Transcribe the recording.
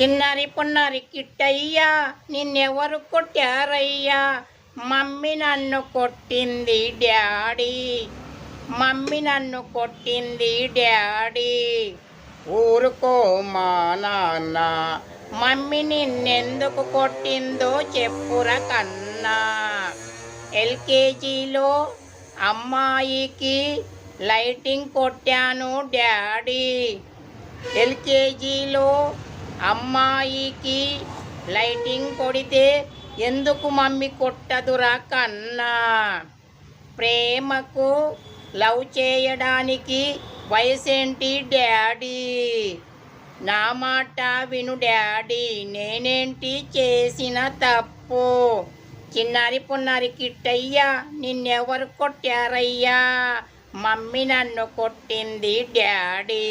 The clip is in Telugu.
చిన్నారి పున్నారి కిట్టయ్యా నిన్నెవరు కొట్టారయ్యా? మమ్మీ నన్ను కొట్టింది డాడీ. మమ్మీ నన్ను కొట్టింది డాడీ. ఊరుకో మా నాన్న మమ్మీ నిన్నెందుకు కొట్టిందో చెప్పురా కన్నా. ఎల్కేజీలో అమ్మాయికి లైటింగ్ కొట్టాను డాడీ. ఎల్కేజీలో అమ్మాయికి లైటింగ్ కొడితే ఎందుకు మమ్మీ కొట్టదురా కన్నా? ప్రేమకు లవ్ చేయడానికి వయసేంటి డాడీ? నా మాట విను డాడీ నేనేంటి చేసిన తప్పు? చిన్నారి పున్నారి కిట్టయ్యా నిన్నెవరు కొట్టారయ్యా? మమ్మీ నన్ను కొట్టింది డాడీ.